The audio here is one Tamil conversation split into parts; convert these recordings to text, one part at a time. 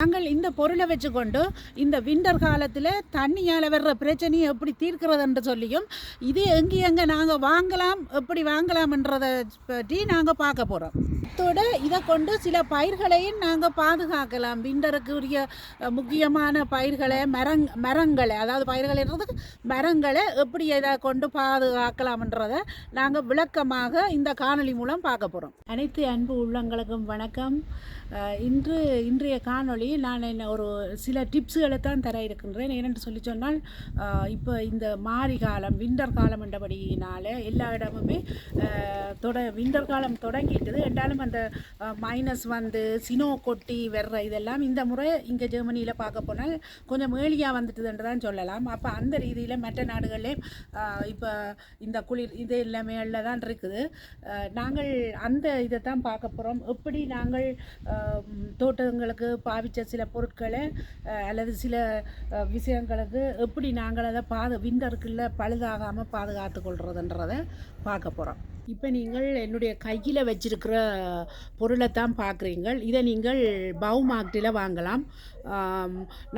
நாங்கள் இந்த பொருளை வச்சுக்கொண்டு இந்த விண்டர் காலத்தில் தண்ணியால் வர்ற பிரச்சனையை எப்படி தீர்க்கிறதுன்ற சொல்லியும் இது எங்கே எங்கே நாங்கள் வாங்கலாம் எப்படி வாங்கலாம்ன்றதை பற்றி நாங்கள் பார்க்க போகிறோம் இதோட இதை கொண்டு சில பயிர்களையும் நாங்கள் பாதுகாக்கலாம். விண்டருக்கு உரிய முக்கியமான பயிர்களை மரங் மரங்களை அதாவது பயிர்கள்ன்றதுக்கு மரங்களை எப்படி இதை கொண்டு பாதுகாக்கலாம்ன்றதை நாங்கள் விளக்கமாக இந்த காணொளி மூலம் பார்க்க போகிறோம் அனைத்து அன்பு உள்ளங்களுக்கும் வணக்கம். இன்று இன்றைய காணொளி நான் என்ன ஒரு சில டிப்ஸுகளை தான் தர இருக்கின்றேன். ஏனென்று சொல்லி சொன்னால் இப்போ இந்த மாரி காலம் விண்டர் காலம் என்றபடியினால் எல்லா இடமுமே தொட விண்டர் காலம் தொடங்கிட்டது. என்றாலும் அந்த மைனஸ் வந்து சினோ கொட்டி வர்ற இதெல்லாம் இந்த முறை இங்கே ஜெர்மனியில் பார்க்க போனால் கொஞ்சம் ஏழியாக வந்துட்டுதுன்னு தான் சொல்லலாம். அப்போ அந்த ரீதியில் மற்ற நாடுகளிலே இப்போ இந்த குளிர் இது எல்லாமே தான் இருக்குது. நாங்கள் அந்த இதை தான் பார்க்க போகிறோம் எப்படி நாங்கள் தோட்டங்களுக்கு பாவிச்ச சில பொருட்களை அல்லது சில விஷயங்களுக்கு எப்படி நாங்கள் அதை பாது விண்டருக்குள்ள பழுதாகாமல் பாதுகாத்து கொள்றதுன்றதை பார்க்க போகிறோம் இப்போ நீங்கள் என்னுடைய கையில் வச்சிருக்கிற பொருளை தான் பார்க்குறீங்கள் இதை நீங்கள் பவு மார்க்கெட்டில் வாங்கலாம்.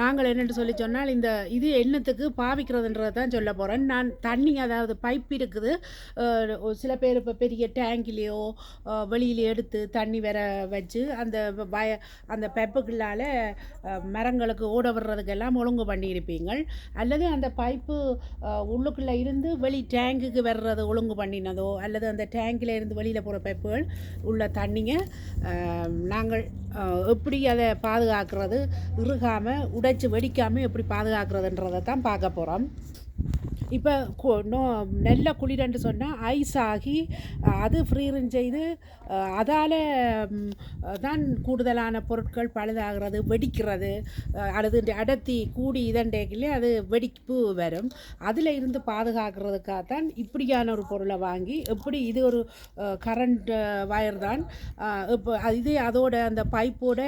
நாங்கள் என்னென்று சொல்லி சொன்னால் இந்த இது எண்ணத்துக்கு பாவிக்கிறதுன்றதை தான் சொல்ல போகிறேன் நான் தண்ணி அதாவது பைப் இருக்குது. ஒரு சில பேர் இப்போ பெரிய டேங்கிலேயோ வெளியில் எடுத்து தண்ணி வர வச்சு அந்த வய அந்த பெப்புகளால் மரங்களுக்கு ஓட விடுறதுக்கெல்லாம் ஒழுங்கு பண்ணியிருப்பீங்க அல்லது அந்த பைப்பு உள்ளுக்குள்ளே இருந்து வெளி டேங்குக்கு வர்றது ஒழுங்கு பண்ணினதோ அல்லது அந்த டேங்கில் இருந்து வெளியில் போகிற பைப்புகள் உள்ள தண்ணிங்க நாங்கள் எப்படி அதை பாதுகாக்கிறது? இறுகாமல் உடைச்சி வெடிக்காமல் எப்படி பாதுகாக்கிறதுன்றதை தான் பார்க்க போகிறோம் இப்போ நோ நல்ல குளிரன்று சொன்னால் ஐஸ் ஆகி அது ஃப்ரீரன் செய்து அதால் தான் கூடுதலான பொருட்கள் பழுதாகிறது வெடிக்கிறது அல்லது அடர்த்தி கூடி இதண்டேக்கிலே அது வெடிப்பு வரும். அதில் இருந்து பாதுகாக்கிறதுக்காக தான் இப்படியான ஒரு பொருளை வாங்கி எப்படி இது ஒரு கரண்ட் வயர் தான் இப்போ இதே அதோட அந்த பைப்போட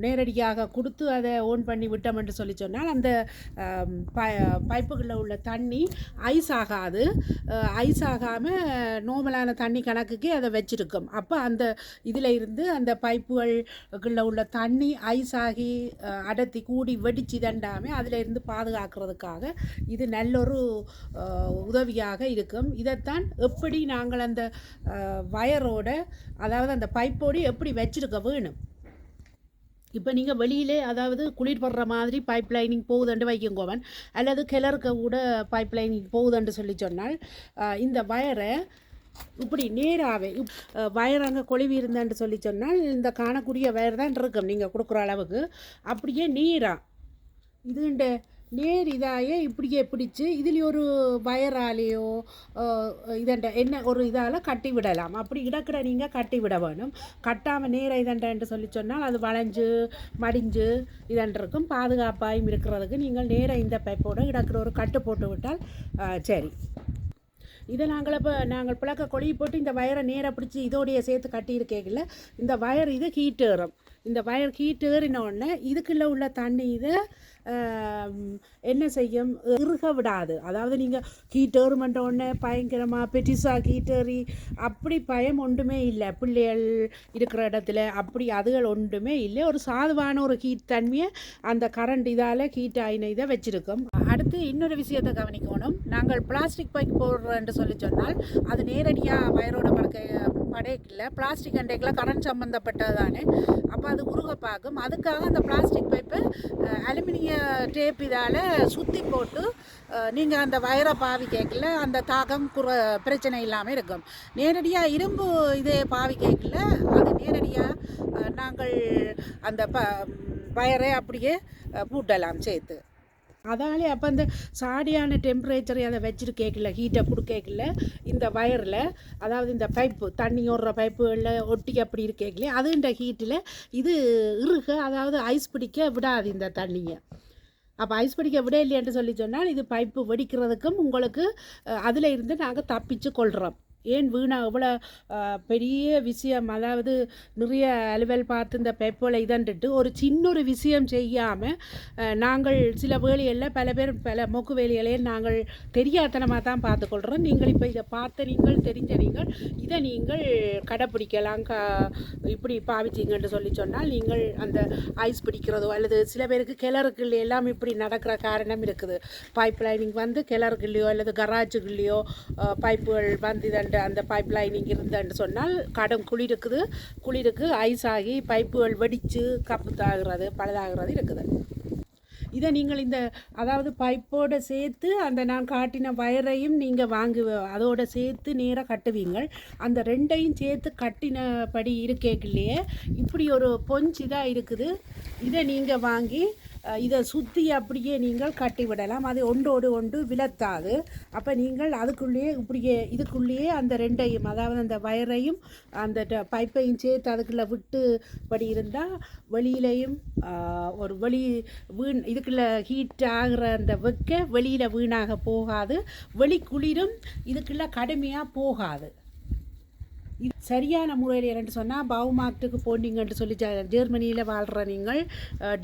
நேரடியாக கொடுத்து அதை ஓன் பண்ணி விட்டோம் என்று சொல்லி சொன்னால் அந்த ப பைப்புகளில் உள்ள உள்ள தண்ணி ஐஸ் ஆகாது. ஐஸ் ஆகாமல் நார்மலான தண்ணி கணக்குக்கே அதை வச்சுருக்கும். அப்போ அந்த இதில் இருந்து அந்த பைப்புகளுக்குள்ள உள்ள தண்ணி ஐஸ் ஆகி அடர்த்தி கூடி வெடிச்சு தண்டாமல் அதில் இருந்து பாதுகாக்கிறதுக்காக இது நல்லொரு உதவியாக இருக்கும். இதைத்தான் எப்படி நாங்கள் அந்த வயரோட அதாவது அந்த பைப்போடு எப்படி வச்சிருக்க வேணும்? இப்போ நீங்கள் வெளியிலே அதாவது குளிர்படுற மாதிரி பைப் லைனிங் போகுதுண்டு வைக்கங்கோவன் அல்லது கிளறுக்க கூட பைப் லைனிங் போகுதுன்னு சொல்லி சொன்னால் இந்த வயரை இப்படி நேராகவே வயர் அங்கே கொழுவி இருந்தான்னு சொல்லி சொன்னால் இந்த காணக்கூடிய வயர் தான் இருக்கும் நீங்கள் கொடுக்குற அளவுக்கு. அப்படியே நேராக இதுண்ட நேர் இதாயே இப்படியே பிடிச்சி இதில் ஒரு வயராலேயோ இதண்ட என்ன ஒரு இதால் கட்டி விடலாம். அப்படி இடக்கிட நீங்கள் கட்டி விட வேணும். கட்டாமல் நேர இதண்டன்று சொல்லி சொன்னால் அது வளைஞ்சு மடிஞ்சு இதன்றிருக்கும் பாதுகாப்பாயும் இருக்கிறதுக்கு நீங்கள் நேர இந்த பைப்போட இடக்கிற ஒரு கட்டு போட்டு விட்டால் சரி. இதை நாங்கள் இப்போ நாங்கள் பிளக்க கொழி போட்டு இந்த வயரை நேராக பிடிச்சி இதோடைய சேர்த்து கட்டியிருக்கேங்கல்ல இந்த வயர் இது ஹீட் ஏறும் இந்த வயர் ஹீட் ஏறின உடனே இதுக்குள்ளே உள்ள தண்ணி இதை என்ன செய்யும்? இறுக விடாது. அதாவது நீங்கள் ஹீட் ஏறுமன்ற உடனே பயங்கரமாக பெட்டிஸாக ஹீட் ஏறி அப்படி பயம் ஒன்றுமே இல்லை. பிள்ளைகள் இருக்கிற இடத்துல அப்படி அதுகள் ஒன்றுமே இல்லை. ஒரு சாதுவான ஒரு ஹீட் தன்மையை அந்த கரண்ட் இதால் ஹீட் ஆயின இதை வச்சுருக்கோம். அடுத்து இன்னொரு விஷயத்தை கவனிக்கணும். நாங்கள் பிளாஸ்டிக் பைக் போடுறோன்னு சொல்லி சொன்னால் அது நேரடியாக வயரோட படுக்கை படைக்கல பிளாஸ்டிக் அண்டைக்கில் கரண்ட் சம்மந்தப்பட்டது தானே அப்போ அது உருக பார்க்கும் அதுக்காக அந்த பிளாஸ்டிக் பைப்பை அலுமினிய டேப் இதால் சுற்றி போட்டு நீங்கள் அந்த வயரை பாவி கேட்கல அந்த தாகம் குற பிரச்சனை இல்லாமல் இருக்கும். நேரடியாக இரும்பு இதே பாவி கேட்கல அது நேரடியாக நாங்கள் அந்த ப வயரை அப்படியே பூட்டலாம் சேர்த்து. அதனாலே அப்போ அந்த சாடியான டெம்பரேச்சரை அதை வச்சுட்டு கேட்கல ஹீட்டை கொடுக்கல இந்த வயரில் அதாவது இந்த பைப்பு தண்ணி ஓடுற பைப்புகளில் ஒட்டி அப்படி இருக்கேக்கல அது இந்த ஹீட்டில் இது இறுக அதாவது ஐஸ் பிடிக்க விடாது இந்த தண்ணியை. அப்போ ஐஸ் பிடிக்க விட இல்லையென்று சொல்லி சொன்னால் இது பைப்பு வெடிக்கிறதுக்கும் உங்களுக்கு அதில் இருந்து நாங்கள் தப்பிச்சு கொள்கிறோம் ஏன் வீணா? இவ்வளோ பெரிய விஷயம். அதாவது நிறைய அலுவல் பார்த்து இந்த பெப்போலை இதன்ட்டு ஒரு சின்ன ஒரு விஷயம் செய்யாமல் நாங்கள் சில வேலைகளில் பல பேர் பல மொக்கு வேலைகளையும் நாங்கள் தெரியாதனமாக தான் பார்த்துக்கொள்கிறோம் நீங்கள் இப்போ இதை பார்த்த நீங்கள் தெரிஞ்ச நீங்கள் இதை நீங்கள் கடைப்பிடிக்கலாம். க இப்படி பாவிச்சிங்கன்னு சொல்லி சொன்னால் நீங்கள் அந்த ஐஸ் பிடிக்கிறதோ அல்லது சில பேருக்கு கிணறுக்குள்ள எல்லாம் இப்படி நடக்கிற காரணம் இருக்குது. பைப் லைனிங் வந்து கிணறுக்குள்ளேயோ அல்லது கராஜுக்குள்ளேயோ பைப்புகள் வந்து இதண்ட அந்த பைப் லைனிங் இருந்தேன்னு சொன்னால் கடும் குளிருக்குது. குளிருக்கு ஐஸ் ஆகி பைப்புகள் வெடித்து கப்பு தாகிறது பழுதாகிறது இருக்குது. இதை நீங்கள் இந்த அதாவது பைப்போடு சேர்த்து அந்த நான் காட்டின வயரையும் நீங்கள் வாங்கு அதோடு சேர்த்து நேராக கட்டுவீங்கள். அந்த ரெண்டையும் சேர்த்து கட்டினபடி இருக்கேக்கில்லையே இப்படி ஒரு பொஞ்சு இதாக இருக்குது. இதை நீங்கள் வாங்கி இதை சுற்றி அப்படியே நீங்கள் கட்டிவிடலாம் அது ஒன்றோடு ஒன்று விலத்தாது. அப்போ நீங்கள் அதுக்குள்ளேயே இப்படியே இதுக்குள்ளேயே அந்த ரெண்டையும் அதாவது அந்த வயரையும் அந்த ட- பைப்பையும் சேர்த்து அதுக்குள்ளே விட்டு படி இருந்தால் வெளியிலையும் ஒரு வெளி வீண் இதுக்குள்ளே ஹீட் ஆகிற அந்த வெக்க வெளியில் வீணாக போகாது. வெளி குளிரும் இதுக்குள்ளே கடுமையாக போகாது. சரியான முறையில் என்னென்னு சொன்னால் பவுமார்க்டுக்கு போனீங்கன்ட்டு சொல்லி ஜெர்மனியில் வாழ்கிற நீங்கள்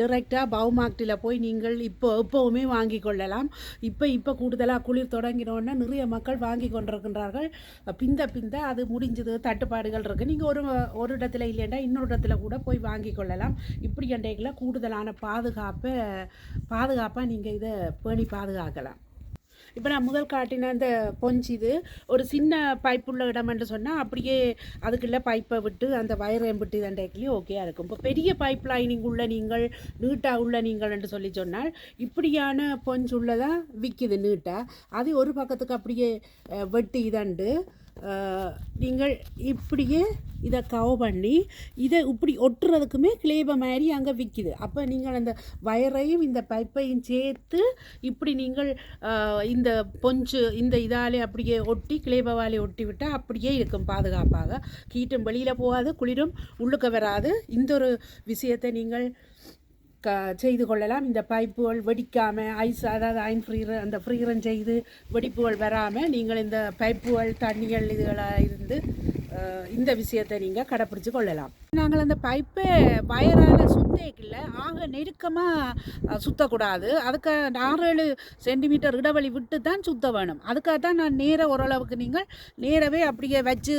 டிரெக்டாக பவுமார்க்டில் போய் நீங்கள் இப்போ எப்போவுமே வாங்கி கொள்ளலாம். இப்போ இப்போ கூடுதலாக குளிர் தொடங்கினோடனே நிறைய மக்கள் வாங்கி கொண்டிருக்கின்றார்கள். பிந்த பிந்த அது முடிஞ்சது தட்டுப்பாடுகள் இருக்குது நீங்கள் ஒரு ஒரு இடத்துல இல்லைன்னா இன்னொரு இடத்துல கூட போய் வாங்கி கொள்ளலாம். இப்படி அண்டைகளில் கூடுதலான பாதுகாப்பை பாதுகாப்பாக நீங்கள் இதை பேணி பாதுகாக்கலாம். இப்போ நான் முதல் காட்டின அந்த பொஞ்சு இது ஒரு சின்ன பைப் உள்ள இடம் என்று சொன்னால் அப்படியே அதுக்குள்ளே பைப்பை விட்டு அந்த வயரையும் விட்டு இதண்டைக்குள்ளேயும் ஓகேயாக இருக்கும். இப்போ பெரிய பைப் லைனிங் உள்ள நீங்கள் நீட்டாக உள்ள நீங்கள் என்று சொல்லி சொன்னால் இப்படியான பொஞ்சு உள்ளதாக விற்கிது நீட்டாக அது ஒரு பக்கத்துக்கு அப்படியே வெட்டி இதண்டு நீங்கள் இப்படியே இதை கவ பண்ணி இதை இப்படி ஒட்டுறதுக்குமே கிளேப மாதிரி அங்கே விற்கிது அப்போ நீங்கள் அந்த வயரையும் இந்த பைப்பையும் சேர்த்து இப்படி நீங்கள் இந்த பொஞ்சு இந்த இதாலே அப்படியே ஒட்டி கிளேபவாலே ஒட்டி விட்டால் அப்படியே இருக்கும் பாதுகாப்பாக. கீட்டும் வெளியில் போகாது குளிரும் உள்ளுக்க வராது. இந்த ஒரு விஷயத்தை நீங்கள் க செய்து கொள்ளலாம். இந்த பைப்புகள் வெடிக்காமல் ஐஸ் அதாவது ஐன் ஃப்ரீர அந்த ஃப்ரீரன் செய்து வெடிப்புகள் வராமல் நீங்கள் இந்த பைப்புகள் தண்ணிகள் இதுகளாக இருந்து இந்த விஷயத்தை நீங்கள் கடைப்பிடிச்சு கொள்ளலாம். நாங்கள் அந்த பைப்பை வயரால் சுத்தேக்கில்ல ஆக நெருக்கமாக சுற்றக்கூடாது அதுக்கு ஆறு ஏழு சென்டிமீட்டர் இடைவெளி விட்டு தான் சுத்த வேணும். அதுக்காக தான் நான் நேராக ஓரளவுக்கு நீங்கள் நேரவே அப்படியே வச்சு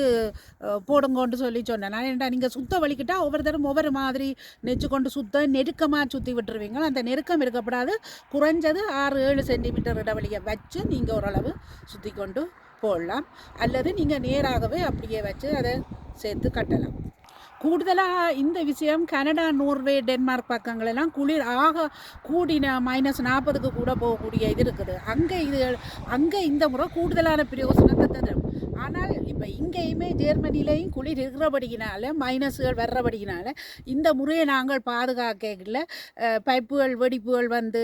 போடுங்கன்னு சொல்லி சொன்னேன். நான் ஏன்டா நீங்கள் சுத்த வலிக்கிட்டால் ஒவ்வொரு தரம் ஒவ்வொரு மாதிரி நெச்சு கொண்டு சுத்த நெருக்கமாக சுற்றி விட்டுருவீங்க. அந்த நெருக்கம் இருக்கப்படாது. குறைஞ்சது ஆறு ஏழு சென்டிமீட்டர் இடைவெளியை வச்சு நீங்கள் ஓரளவு சுற்றி கொண்டு போடலாம். அல்லது நீங்கள் நேராகவே அப்படியே வச்சு அதை சேர்த்து கட்டலாம். கூடுதலாக இந்த விஷயம் கனடா நோர்வே டென்மார்க் பக்கங்களெல்லாம் குளிர் ஆக கூடின மைனஸ் நாற்பதுக்கு கூட போகக்கூடிய இது இருக்குது. அங்கே இது அங்கே இந்த முறை கூடுதலான பிரயோசனத்தை தரும் ஆனால் இப்போ இங்கேயுமே ஜெர்மனிலையும் குளிர் இருக்கிறபடியினால மைனஸுகள் வர்றபடியினால இந்த முறையை நாங்கள் பாதுகாக்கல பைப்புகள் வெடிப்புகள் வந்து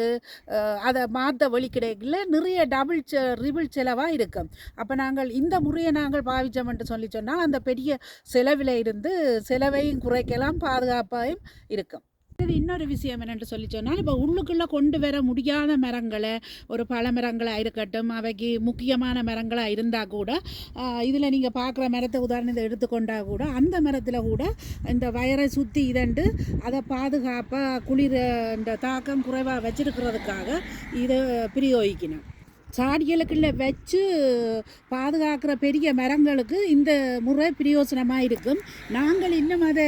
அதை மாற்ற வழி கிடைக்கல. நிறைய டபுள் செ ரிபிள் செலவாக இருக்கும். அப்போ நாங்கள் இந்த முறையை நாங்கள் பாவிச்சோம்ன்ட்டு சொல்லி சொன்னால் அந்த பெரிய செலவில் இருந்து செலவையும் குறைக்கலாம் பாதுகாப்பாகவும் இருக்கும். அடுத்தது இன்னொரு விஷயம் என்னென்று சொல்லி சொன்னால் இப்போ உள்ளுக்குள்ளே கொண்டு வர முடியாத மரங்களை ஒரு பழ மரங்களாக இருக்கட்டும் அவைக்கு முக்கியமான மரங்களாக இருந்தால் கூட இதில் நீங்கள் பார்க்குற மரத்தை உதாரணத்தை எடுத்துக்கொண்டால் கூட அந்த மரத்தில் கூட இந்த வயரை சுற்றி இதண்டு அதை பாதுகாப்பாக குளிர் இந்த தாக்கம் குறைவாக வச்சிருக்கிறதுக்காக இதை பிரயோகிக்கணும். சாடிகளுக்குள்ள வச்சு பாதுகாக்கிற பெரிய மரங்களுக்கு இந்த முறை பிரயோசனமாக இருக்கும் நாங்கள் இன்னும் அதை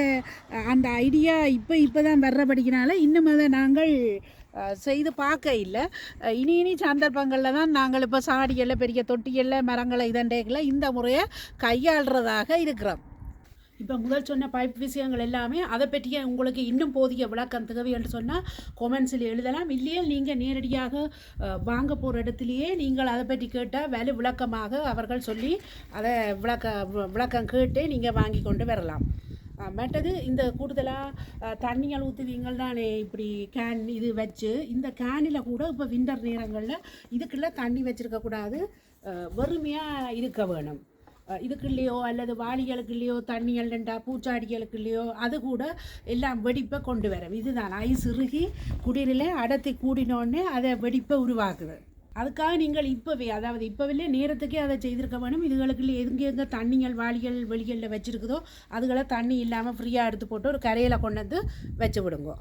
அந்த ஐடியா இப்போ இப்போ தான் வர்றபடிக்கினால இன்னும் அதை நாங்கள் செய்து பார்க்க இல்லை. இனி இனி சந்தர்ப்பங்களில் தான் நாங்கள் இப்போ சாடிகளில் பெரிய தொட்டிகளில் மரங்களை இதண்டைகளில் இந்த முறையை கையாளுறதாக இருக்கிறோம். இப்போ முதல் சொன்ன பைப் விஷயங்கள் எல்லாமே அதை பற்றிய உங்களுக்கு இன்னும் போதிய விளக்கம் தேவை என்று சொன்னால் கொமெண்ட்ஸில் எழுதலாம். இல்லையே நீங்கள் நேரடியாக வாங்க போகிற இடத்துலையே நீங்கள் அதை பற்றி கேட்டால் வலு விளக்கமாக அவர்கள் சொல்லி அதை விளக்க விளக்கம் கேட்டு நீங்கள் வாங்கி கொண்டு வரலாம். மற்றது இந்த கூடுதலாக தண்ணிகள் ஊற்றுவீங்கள் தானே இப்படி கேன் இது வச்சு இந்த கேனில் கூட இப்போ விண்டர் நேரங்களில் இதுக்குள்ளே தண்ணி வச்சுருக்கக்கூடாது வெறுமையாக இருக்க வேணும். இதுக்குள்ளேயோ அல்லது வாளிகளுக்குள்ளேயோ தண்ணிகள்ண்டா பூச்சாடிகளுக்குள்ளேயோ அது கூட எல்லாம் வெடிப்பை கொண்டு வரும். இதுதான் ஐஸ் இறுகி குடிரில் அடர்த்தி கூடினோடனே அதை வெடிப்பை உருவாக்குது. அதுக்காக நீங்கள் இப்போவே அதாவது இப்போவில்லே நேரத்துக்கே அதை செய்திருக்க வேணும். இதுகளுக்கு எங்கே எங்கே தண்ணிகள் வாளிகள் வெளிகளில் வச்சுருக்குதோ அதுகளை தண்ணி இல்லாமல் ஃப்ரீயாக எடுத்து போட்டு ஒரு கரையில் கொண்டு வந்து வச்சு விடுங்க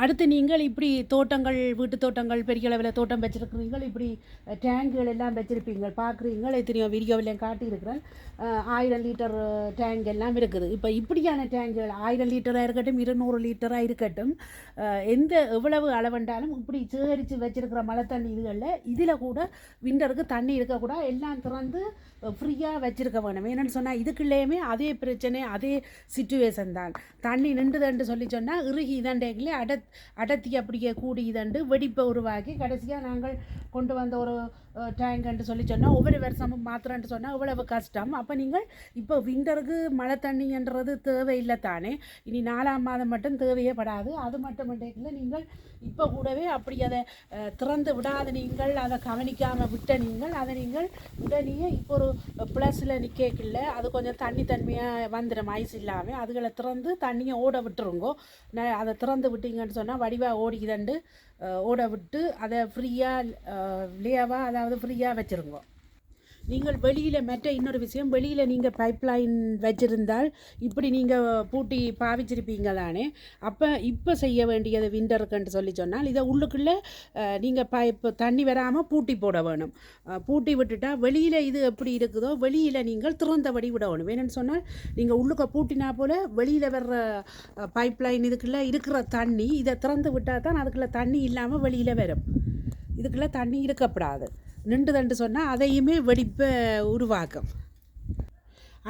அடுத்து நீங்கள் இப்படி தோட்டங்கள் வீட்டு தோட்டங்கள் பெரிய அளவில் தோட்டம் வச்சுருக்கிறீங்கள் இப்படி டேங்குகள் எல்லாம் வச்சுருப்பீங்க பார்க்குறீங்க எத்தனையோ வீடியோவில் காட்டியிருக்கிறேன். ஆயிரம் லிட்டர் டேங்க் எல்லாம் இருக்குது. இப்போ இப்படியான டேங்குகள் ஆயிரம் லிட்டராக இருக்கட்டும் இருநூறு லிட்டராக இருக்கட்டும் எந்த எவ்வளவு அளவுண்டாலும் இப்படி சேகரித்து வச்சுருக்கிற மழை தண்ணி இதுகளில் இதில் கூட விண்டருக்கு தண்ணி இருக்கக்கூடாது எல்லாம் திறந்து ஃப்ரீயாக வச்சுருக்க வேணும். என்னென்னு சொன்னால் இதுக்குள்ளேயுமே அதே பிரச்சனை அதே சுச்சுவேஷன் தான். தண்ணி நின்றுதண்டு சொல்லி சொன்னால் இறுகி இதண்டேங்களே அட அடர்த்தி அப்படியே கூடியதண்டு வெடிப்பை உருவாக்கி கடைசியாக நாங்கள் கொண்டு வந்த ஒரு டேங்கன்ட்டு சொல்லி சொன்னால் ஒவ்வொரு வருஷமும் மாத்திரன்ட்டு சொன்னால் இவ்வளவு கஷ்டம். அப்போ நீங்கள் இப்போ விண்டருக்கு மழை தண்ணின்றது தேவையில்லை தானே. இனி நாலாம் மாதம் மட்டும் தேவையே படாது. அது மட்டும் இல்லை நீங்கள் இப்போ கூடவே அப்படி அதை திறந்து விடாத நீங்கள் அதை கவனிக்காமல் விட்ட நீங்கள் அதை நீங்கள் உடனே இப்போ ஒரு ப்ளஸில் நிற்கல அது கொஞ்சம் தண்ணி தன்மையாக வந்துடும் ஐஸ் இல்லாமல் அதுகளை திறந்து தண்ணியை ஓட விட்டுருங்கோ. அதை திறந்து விட்டீங்கன்னு அப்படின்னு சொன்னால் வடிவாக ஓடிக்குதண்டு ஓட விட்டு அதை ஃப்ரீயாக லேவாக அதாவது ஃப்ரீயாக வச்சுருங்கோ. நீங்கள் வெளியில் மற்ற இன்னொரு விஷயம் வெளியில் நீங்கள் பைப்லைன் வச்சிருந்தால் இப்படி நீங்கள் பூட்டி பாவிச்சிருப்பீங்க தானே அப்போ இப்போ செய்ய வேண்டியது விண்டருக்குன்னு சொல்லி சொன்னால் இதை உள்ளுக்குள்ளே நீங்கள் பைப்பு தண்ணி வராமல் பூட்டி போட வேணும். பூட்டி விட்டுட்டால் வெளியில் இது எப்படி இருக்குதோ வெளியில் நீங்கள் திறந்தபடி விட வேணும். வேணும்னு சொன்னால் நீங்கள் உள்ளுக்க பூட்டினா போல் வெளியில் வர்ற பைப்லைன் இதுக்குள்ளே இருக்கிற தண்ணி இதை திறந்து விட்டால் தான் அதுக்குள்ளே தண்ணி இல்லாமல் வெளியில் வரும். இதுக்குள்ளே தண்ணி இருக்கப்படாது. நின்றுதண்டு சொன்னால் அதையுமே வெடிப்பை உருவாக்கும்.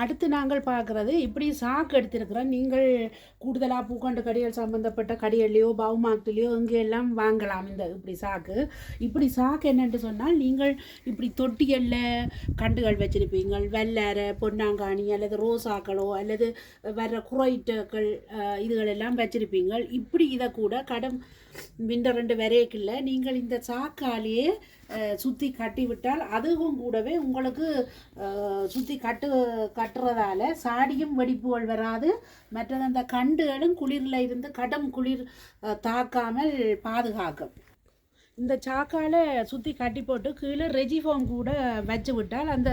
அடுத்து நாங்கள் பார்க்குறது இப்படி சாக்கு எடுத்திருக்கிறோம். நீங்கள் கூடுதலாக பூக்கண்டு கடிகள் சம்மந்தப்பட்ட கடிகள்லையோ பவுமாக்டிலையோ இங்கே எல்லாம் வாங்கலாம் இந்த இப்படி சாக்கு? இப்படி சாக்கு என்னென்று சொன்னால் நீங்கள் இப்படி தொட்டிகளில் கண்டுகள் வச்சுருப்பீங்க வெள்ளரை பொன்னாங்காணி அல்லது ரோசாக்களோ அல்லது வர்ற குறைட்டுகள் இதுகளெல்லாம் வச்சுருப்பீங்க இப்படி இதை கூட கடம் விண்டர் ரெண்டு விரையக்கில்ல நீங்கள் இந்த சாக்காலையே சுற்றி கட்டி விட்டால் அதுவும் கூடவே உங்களுக்கு சுற்றி கட்டு கட்டுறதால சாடியும் வெடிப்புகள் வராது. மற்றது அந்த கண்டுகளும் குளிரில் இருந்து கடும் குளிர் தாக்காமல் பாதுகாக்கும். இந்த சாக்கால் சுற்றி கட்டி போட்டு கீழே ரெஜிஃபோம் கூட வச்சு விட்டால் அந்த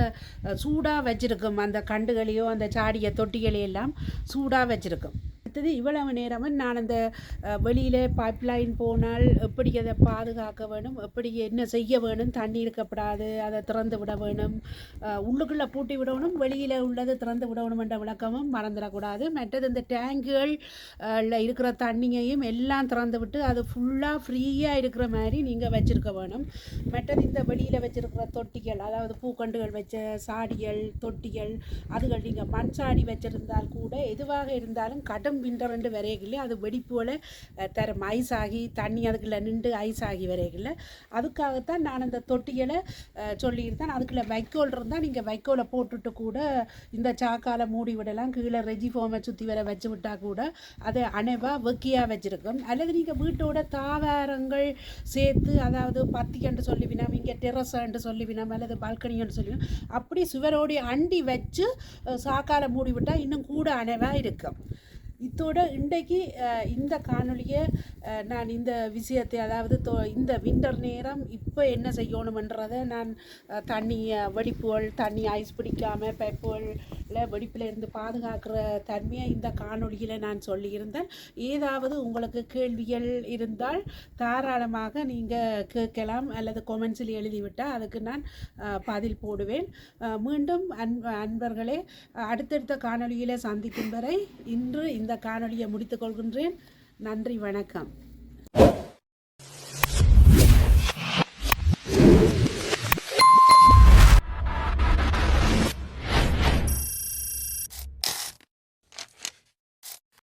சூடாக வச்சுருக்கும். அந்த கண்டுகளையோ அந்த சாடிய தொட்டிகளையெல்லாம் சூடாக வச்சுருக்கும். அடுத்தது இவ்வளவு நேரமும் நான் அந்த வெளியில் பைப்லைன் போனால் எப்படி அதை பாதுகாக்க வேணும்? எப்படி என்ன செய்ய வேணும்? தண்ணி இருக்கப்படாது அதை திறந்து விட வேணும். உள்ளுக்குள்ளே பூட்டி விடணும் வெளியில் உள்ளது திறந்து விடணும் என்ற விளக்கமும் மறந்துடக்கூடாது. மற்றது இந்த டேங்குகள் இருக்கிற தண்ணியையும் எல்லாம் திறந்து விட்டு அது ஃபுல்லாக ஃப்ரீயாக இருக்கிற மாதிரி நீங்கள் வச்சுருக்க வேணும். மற்றது இந்த வெளியில் வச்சுருக்கிற தொட்டிகள் அதாவது பூக்கண்டுகள் வச்ச சாடிகள் தொட்டிகள் அதுகள் நீங்கள் மண் சாடி வச்சுருந்தால் கூட எதுவாக இருந்தாலும் கடும் விண்டர் ரெண்டு வரையில அது வெடி போல் தரும். ஐஸ் ஆகி தண்ணி அதுக்குள்ளே நின்று ஐஸ் ஆகி வரையில அதுக்காகத்தான் நான் அந்த தொட்டிகளை சொல்லியிருந்தேன். அதுக்குள்ளே வைக்கோல் இருந்தால் நீங்கள் வைக்கோலை போட்டுட்டு கூட இந்த சாக்கால மூடி விடலாம். கீழே ரெஜி ஃபோமை சுற்றி வர வச்சு விட்டா கூட அதை அணைவாக வெக்கியாக வச்சுருக்கோம் அல்லது நீங்கள் வீட்டோட தாவாரங்கள் சேர்த்து அதாவது பத்திக்கன்று சொல்லிவினோம் இங்கே டெரஸான்னு சொல்லிவினோம் அல்லது பால்கனின்னு சொல்லிவினோம் அப்படி சுவரோடைய அண்டி வச்சு அஹ், சாக்கால மூடி விட்டால் இன்னும் கூட அணைவாக இருக்கும். இத்தோட இன்றைக்கு இந்த காணொலியை நான் இந்த விஷயத்தை அதாவது தொ- இந்த விண்டர் நேரம் இப்போ என்ன செய்யணுமன்றதை நான் தண்ணியை தண்ணி வெடிப்புகள் தண்ணி ஐஸ் பிடிக்காமல் பைப்புகளில் வெடிப்பில் இருந்து பாதுகாக்கிற தன்மையை இந்த காணொலியில் நான் சொல்லியிருந்தேன். ஏதாவது உங்களுக்கு கேள்விகள் இருந்தால் தாராளமாக நீங்கள் கேட்கலாம் அல்லது கொமெண்ட்ஸில் எழுதிவிட்டால் அதுக்கு நான் பதில் போடுவேன். மீண்டும் அன்ப அன்பர்களே அடுத்தடுத்த காணொலியில் சந்திக்கும் வரை இன்று இந்த காணொலியை முடித்துக்கொள்கின்றேன் நன்றி வணக்கம்.